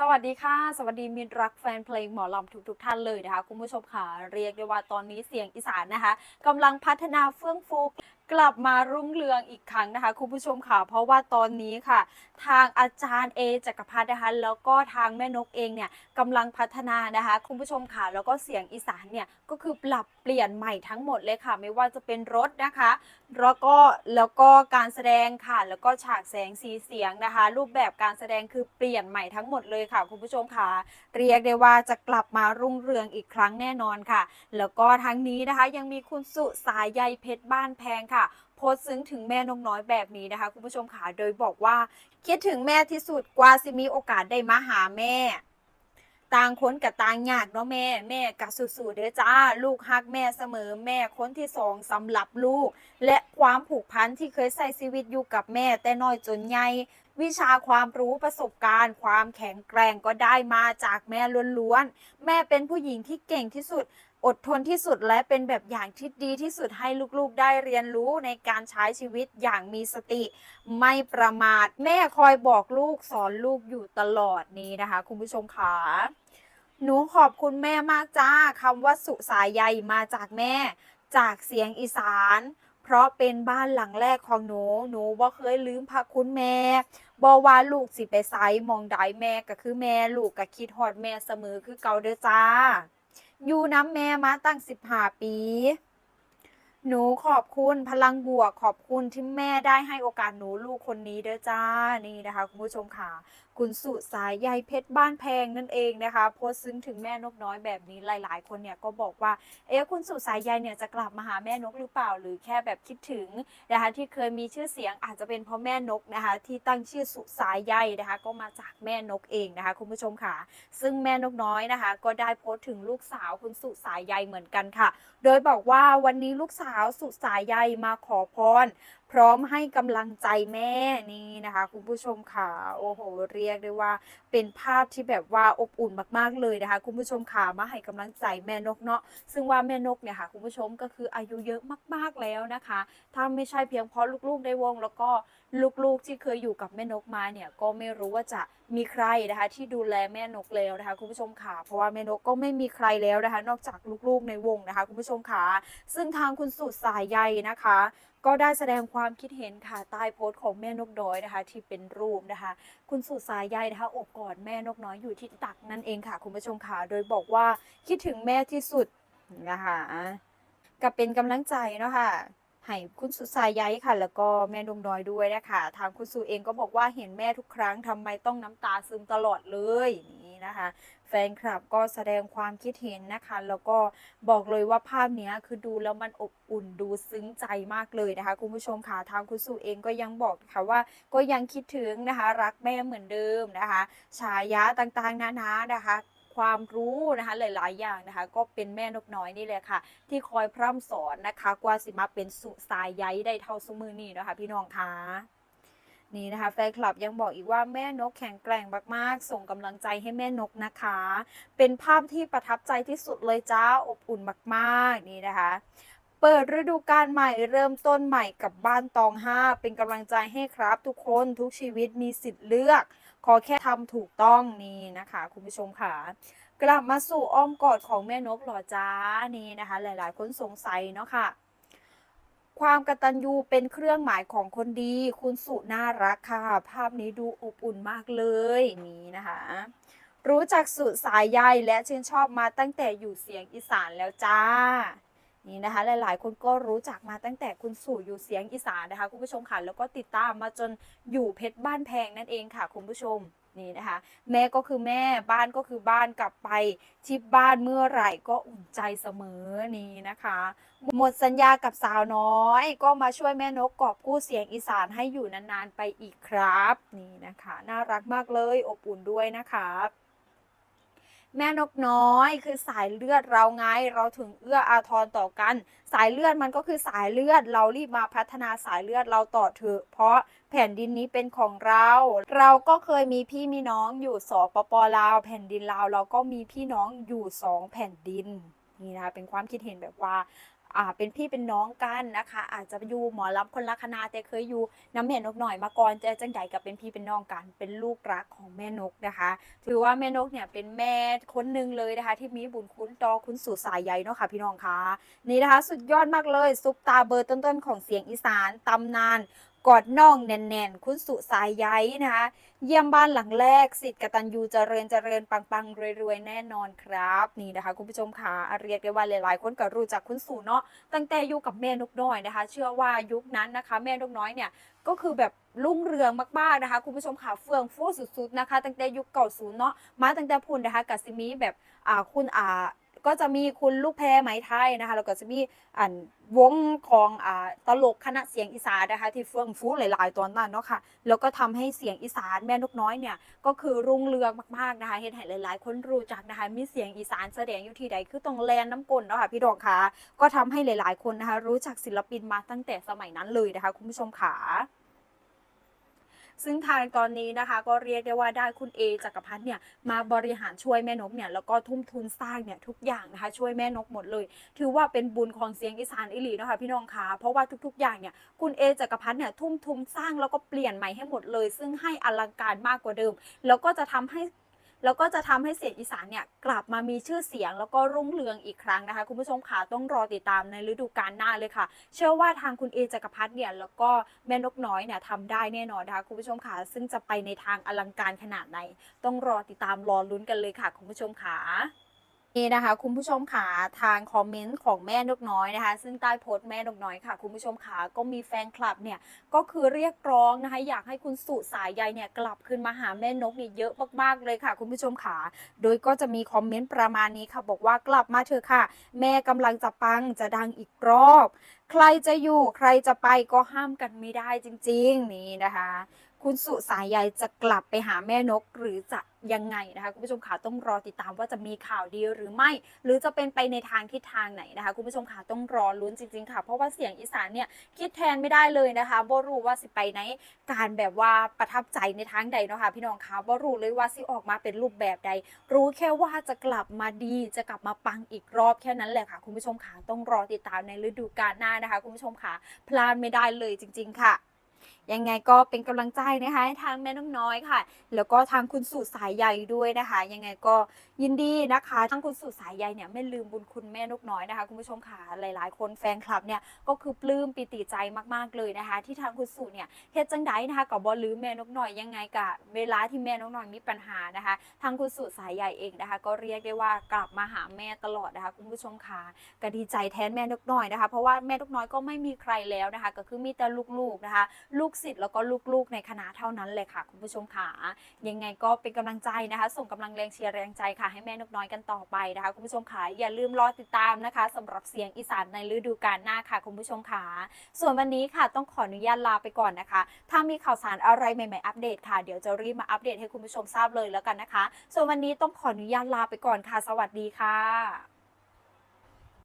สวัสดีค่ะ สวัสดีมิตรรักแฟนเพลงหมอลำทุกๆทท่านเลยนะคะ คุณผู้ชมค่ะ เรียกได้ว่าตอนนี้เสียงอีสานนะคะกำลังพัฒนาเฟื่องฟู กลับมารุ่งเรืองอีกครั้งนะคะคุณผู้ชมค่ะ เพราะว่าตอนนี้ค่ะ ทางอาจารย์เอจักรพัฒน์นะคะแล้วก็ทางแม่นกเองเนี่ยกำลังพัฒนานะคะ คุณผู้ชมค่ะ แล้วก็เสียงอีสานเนี่ยก็คือปรับเปลี่ยนใหม่ทั้งหมดเลยค่ะ ไม่ว่าจะเป็นรถนะคะแล้วก็แล้วก็การแสดงค่ะ แล้วก็ฉากแสงสีเสียงนะคะ รูปแบบการแสดงคือเปลี่ยนใหม่ทั้งหมดเลยค่ะ คุณผู้ชมค่ะเรียกได้ว่าจะกลับมารุ่งเรืองอีกครั้งแน่นอนค่ะ แล้วก็ทั้งนี้นะคะยังมีคุณสุสายใยเพชรบ้านแพงค่ะโพสต์ซึ้งถึงแม่นกน้อยแบบนี้นะคะ คุณผู้ชมค่ะโดยบอกว่าคิดถึงแม่ที่สุดกว่าสิมีโอกาสได้มาหาแม่ ต่างคนกับต่างยากเนาะแม่ แม่กับสู้ๆเด้อจ้า ลูกฮักแม่เสมอแม่คนที่สองสำหรับลูก และความผูกพันที่เคยใส่ชีวิตอยู่กับแม่ แต่น้อยจนใหญ่วิชาความรู้ประสบการณ์ ความแข็งแกร่งก็ได้มาจากแม่ล้วนๆ แม่เป็นผู้หญิงที่เก่งที่สุด อดทนที่สุดและเป็นแบบอย่างที่ดีที่สุดให้ลูกๆได้เรียนรู้ในการใช้ชีวิตอย่างมีสติ ไม่ประมาท แม่คอยบอกลูกสอนลูกอยู่ตลอดนี้นะคะ คุณผู้ชมค่ะหนูขอบคุณแม่มากจ้าคำว่าสุสายใยมาจากแม่ จากเสียงอีสาน เพราะเป็นบ้านหลังแรกของหนู หนูบ่เคยลืมพระคุณแม่บ่ว่าลูกสิไปไสมองใดแม่ก็คือแม่ลูกก็คิดฮอดแม่เสมอคือเก่าเด้อจ้า อยู่น้ำแม่มาตั้ง15ปี หนูขอบคุณพลังบวกขอบคุณที่แม่ได้ให้โอกาสหนูลูกคนนี้เด้อจ้านี่นะคะ คุณผู้ชมค่ะ คุณสุสายใยเพชรบ้านแพงนั่นเองนะคะ โพสต์ซึ้งถึงแม่นกน้อยแบบนี้หลาย ๆ คนเนี่ยก็บอกว่าเอ๊ะคุณสุสายใยเนี่ยจะกลับมาหาแม่นกหรือเปล่า หรือแค่แบบคิดถึงนะคะที่เคยมีชื่อเสียงอาจจะเป็นเพราะแม่นกนะคะ ที่ตั้งชื่อสุสายใยนะคะ ก็มาจากแม่นกเองนะคะ คุณผู้ชมค่ะ ซึ่งแม่นกน้อยนะคะ ก็ได้โพสต์ถึงลูกสาวคุณสุสายใยเหมือนกันค่ะ โดยบอกว่าวันนี้ลูกสาวสุสายใยมาขอพร ร้อมให้กำลังใจแม่นี่นะคะ คุณผู้ชมค่ะโอ้โห เรียกได้ว่าเป็นภาพที่แบบว่าอบอุ่นมากๆเลยนะคะ คุณผู้ชมค่ะมาให้กำลังใจแม่นกเนาะซึ่งว่าแม่นกเนี่ยค่ะคุณผู้ชมก็คืออายุเยอะมากๆแล้วนะคะ ถ้าไม่ใช่เพียงเพราะลูกๆในวง แล้วก็ลูกๆที่เคยอยู่กับแม่นกมาเนี่ยก็ไม่รู้ว่าจะมีใครนะคะ ที่ดูแลแม่นกแล้วนะคะ คุณผู้ชมค่ะเพราะว่าแม่นกก็ไม่มีใครแล้วนะคะ นอกจากลูกๆในวงนะคะ คุณผู้ชมค่ะซึ่งทางคุณสุดสายใยนะคะ ก็ได้แสดงความคิดเห็นค่ะใต้โพสต์ของแม่นกน้อยนะคะ ที่เป็นรูปนะคะ คุณสุสายใยนะคะอบกอดแม่นกน้อยอยู่ที่ตักนั่นเองค่ะ คุณผู้ชมค่ะโดยบอกว่าคิดถึงแม่ที่สุดนะคะกับเป็นกำลังใจเนาะค่ะให้คุณสุสายใยค่ะ แล้วก็แม่นงน้อยด้วยนะคะทางคุณสุเองก็บอกว่าเห็นแม่ทุกครั้งทำไมต้องน้ำตาซึมตลอดเลยนี่ นะคะ แฟนคลับก็แสดงความคิดเห็นนะคะ แล้วก็บอกเลยว่าภาพนี้คือดูแล้วมันอบอุ่นดูซึ้งใจมากเลยนะคะ คุณผู้ชมค่ะทางคุณสุเองก็ยังบอกค่ะว่าก็ยังคิดถึงนะคะ รักแม่เหมือนเดิมนะคะฉายาต่างๆนานานะคะความรู้นะคะหลาย ๆ อย่างนะคะ ก็เป็นแม่นกน้อยนี่แหละค่ะ ที่คอยพร่ำสอนนะคะ กว่าสิมาเป็นสุสายใยได้เท่าสมือนี่นะคะ พี่น้องคะ นี่นะคะแฟนคลับยังบอกอีกว่าแม่นกแข็งแกร่งมากๆ ส่งกำลังใจให้แม่นกนะคะ เป็นภาพที่ประทับใจที่สุดเลยจ้าอบอุ่นมากๆนี่นะคะ เปิดฤดูกาลใหม่เริ่มต้นใหม่กับบ้านตองห้าเป็นกำลังใจให้ครับทุกคนทุกชีวิตมีสิทธิ์เลือก ขอแค่ทำถูกต้องนี่นะคะ คุณผู้ชมค่ะกลับมาสู่อ้อมกอดของแม่นกหรอจ้านี่นะคะ หลายๆ คนสงสัยเนาะค่ะ ความกตัญญูเป็นเครื่องหมายของคนดี คุณสุน่ารักค่ะ ภาพนี้ดูอบอุ่นมากเลยนี่นะคะ รู้จักสุสายใยและชื่นชอบมาตั้งแต่อยู่เสียงอีสานแล้วจ้า นี่นะคะ หลาย ๆ คนก็รู้จักมาตั้งแต่คุณสู่อยู่เสียงอีสานนะคะคุณผู้ชมค่ะแล้วก็ติดตามมาจนอยู่เพชรบ้านแพงนั่นเองค่ะคุณผู้ชม นี้นะคะ แม่ก็คือแม่บ้านก็คือบ้านกลับไปที่บ้านเมื่อไหร่ก็อุ่นใจเสมอนี่นะคะ หมดสัญญากับสาวน้อย ก็มาช่วยแม่นกกอบกู้เสียงอีสานให้อยู่นานๆไปอีกครับ นี่นะคะ น่ารักมากเลยอบอุ่นด้วยนะคะ แม่นกน้อยคือสายเลือดเราไงเราถึงเอื้ออาทรต่อกัน สายเลือดมันก็คือสายเลือดเรารีบมาพัฒนาสายเลือดเราต่อเถอะเพราะแผ่นดินนี้เป็นของเรา เราก็เคยมีพี่มีน้องอยู่สปปลาว แผ่นดินลาวเราก็มีพี่น้องอยู่สองแผ่นดินนี่นะคะเป็นความคิดเห็นแบบว่า อ่าเป็นพี่เป็นน้องกันนะคะ อาจจะอยู่หมอลำคนละคณะแต่เคยอยู่น้ำแม่นกหน่อยมาก่อนจะจังใดกับเป็นพี่เป็นน้องกัน เป็นลูกรักของแม่นกนะคะ ถือว่าแม่นกเนี่ยเป็นแม่คนหนึ่งเลยนะคะ ที่มีบุญคุณต่อคุณสู่สายใยเนาะค่ะพี่น้องคะนี่นะคะ สุดยอดมากเลยซุปตาเบอร์ต้นๆของเสียงอีสานตำนาน กอดน่องแน่นๆ คุณสุสายใยนะคะ เยี่ยมบ้านหลังแรกสิทธิ์กตัญญูเจริญเจริญปังๆรวยๆ แน่นอนครับ นี่นะคะ คุณผู้ชมค่ะเรียกได้ว่าหลายๆ คนก็รู้จักคุณสู่เนาะตั้งแต่อยู่กับแม่นกน้อยนะคะ เชื่อว่ายุคนั้นนะคะ แม่นกน้อยเนี่ยก็คือแบบรุ่งเรืองมากๆนะคะ คุณผู้ชมค่ะเฟื่องฟูสุดๆนะคะ ตั้งแต่ยุคเก่าศูนย์เนาะมาตั้งแต่พุ่นนะคะกับซิมีแบบอ่าคุณอ่า ก็จะมีคุณลูกแพรไหมไทยนะคะแล้วก็จะมีอันวงของอ่าตลกคณะเสียงอีสานนะคะที่เฟื่องฟูหลาย ๆ ตอนนั้นเนาะค่ะแล้วก็ทำให้เสียงอีสานแม่นกน้อยเนี่ยก็คือรุ่งเรืองมากๆนะคะเห็นให้หลาย ๆ คนรู้จักนะคะมีเสียงอีสานแสดงอยู่ที่ใดคือตรงแลนน้ำกลเนาะค่ะพี่ดอกค่ะก็ทำให้หลาย ๆ คนนะคะรู้จักศิลปินมาตั้งแต่สมัยนั้นเลยนะคะคุณผู้ชมค่ะ ซึ่งทางตอนนี้นะคะก็เรียกได้ว่าได้คุณเอจักรพัฒน์เนี่ยมาบริหารช่วยแม่นกเนี่ยแล้วก็ทุ่มทุนสร้างเนี่ยทุกอย่างนะคะช่วยแม่นกหมดเลย ถือว่าเป็นบุญของเสียงอีสานอิลีนะคะพี่น้องคะเพราะว่าทุกๆ อย่างเนี่ยคุณเอจักรพัฒน์เนี่ยทุ่มทุนสร้างแล้วก็เปลี่ยนใหม่ให้หมดเลย ซึ่งให้อลังการมากกว่าเดิม แล้วก็จะทำให้ แล้วก็จะทำให้เสียงอีสานเนี่ยกลับมามีชื่อเสียงแล้วก็รุ่งเรืองอีกครั้งนะคะ คุณผู้ชมค่ะต้องรอติดตามในฤดูกาลหน้าเลยค่ะ เชื่อว่าทางคุณเอจักรพัฒน์เนี่ยแล้วก็แม่นกน้อยเนี่ยทำได้แน่นอนนะคะคุณผู้ชมค่ะซึ่งจะไปในทางอลังการขนาดไหนต้องรอติดตามรอลุ้นกันเลยค่ะ คุณผู้ชมค่ะ นี่นะคะคุณผู้ชมค่ะทางคอมเมนต์ของแม่นกน้อยนะคะ ซึ่งใต้โพสต์แม่นกน้อยค่ะ คุณผู้ชมค่ะก็มีแฟนคลับเนี่ยก็คือเรียกร้องนะคะ อยากให้คุณสุสายใยเนี่ยกลับคืนมาหาแม่นกเนี่ยเยอะมากๆเลยค่ะ คุณผู้ชมค่ะโดยก็จะมีคอมเมนต์ประมาณนี้ค่ะ บอกว่ากลับมาเถอะค่ะ แม่กำลังจะปังจะดังอีกรอบ ใครจะอยู่ใครจะไปก็ห้ามกันไม่ได้จริง ๆ นี่นะคะ คุณสุสายใยจะกลับไปหาแม่นกหรือจะยังไงนะคะคุณผู้ชมค่ะต้องรอติดตามว่าจะมีข่าวดีหรือไม่ หรือจะเป็นไปในทางทิศทางไหนนะคะคุณผู้ชมค่ะต้องรอลุ้นจริง ๆ ค่ะ เพราะว่าเสียงอีสานเนี่ยคิดแทนไม่ได้เลยนะคะบ่รู้ว่าสิไปไหนการแบบว่าประทับใจในทางใดเนาะค่ะพี่น้องคะบ่รู้เลยว่าสิออกมาเป็นรูปแบบใด รู้แค่ว่าจะกลับมาดีจะกลับมาปังอีกรอบแค่นั้นแหละค่ะ คุณผู้ชมค่ะต้องรอติดตามในฤดูกาลหน้านะคะ คุณผู้ชมค่ะพลาดไม่ได้เลยจริง ๆ ค่ะ ยังไงก็เป็นกำลังใจนะคะให้ทางแม่น้องน้อยค่ะ แล้วก็ทางคุณสู่สายใยด้วยนะคะ ยังไงก็ยินดีนะคะทั้งคุณสู่สายใยเนี่ยไม่ลืมบุญคุณแม่นกน้อยนะคะคุณผู้ชมค่ะหลาย ๆ คนแฟนคลับเนี่ยก็คือปลื้มปิติใจมากๆเลยนะคะ ที่ทางคุณสู่เนี่ยเฮ็ดจังไดนะคะกับบอลืมแม่นกน้อยยังไงกะเวลาที่แม่นกน้อยมีปัญหานะคะ ทางคุณสู่สายใยเองนะคะ ก็เรียกได้ว่ากลับมาหาแม่ตลอดนะคะคุณผู้ชมค่ะก็ดีใจแทนแม่นกน้อยนะคะ เพราะว่าแม่นกน้อยก็ไม่มีใครแล้วนะคะ ก็คือมีแต่ลูกๆนะคะ ลูกศิษย์แล้วก็ลูกๆ ในคณะเท่านั้นเลยค่ะ คุณผู้ชมค่ะยังไงก็เป็นกำลังใจนะคะ ส่งกำลังแรงเชียร์แรงใจค่ะให้แม่นกน้อยกันต่อไปนะคะ คุณผู้ชมค่ะอย่าลืมรอติดตามนะคะสำหรับเสียงอีสานในฤดูกาลหน้าค่ะ คุณผู้ชมค่ะส่วนวันนี้ค่ะต้องขออนุญาตลาไปก่อนนะคะ ถ้ามีข่าวสารอะไรใหม่ๆอัปเดตค่ะเดี๋ยวจะรีบมาอัปเดตให้คุณผู้ชมทราบเลยแล้วกันนะคะ ส่วนวันนี้ต้องขออนุญาตลาไปก่อนค่ะ สวัสดีค่ะ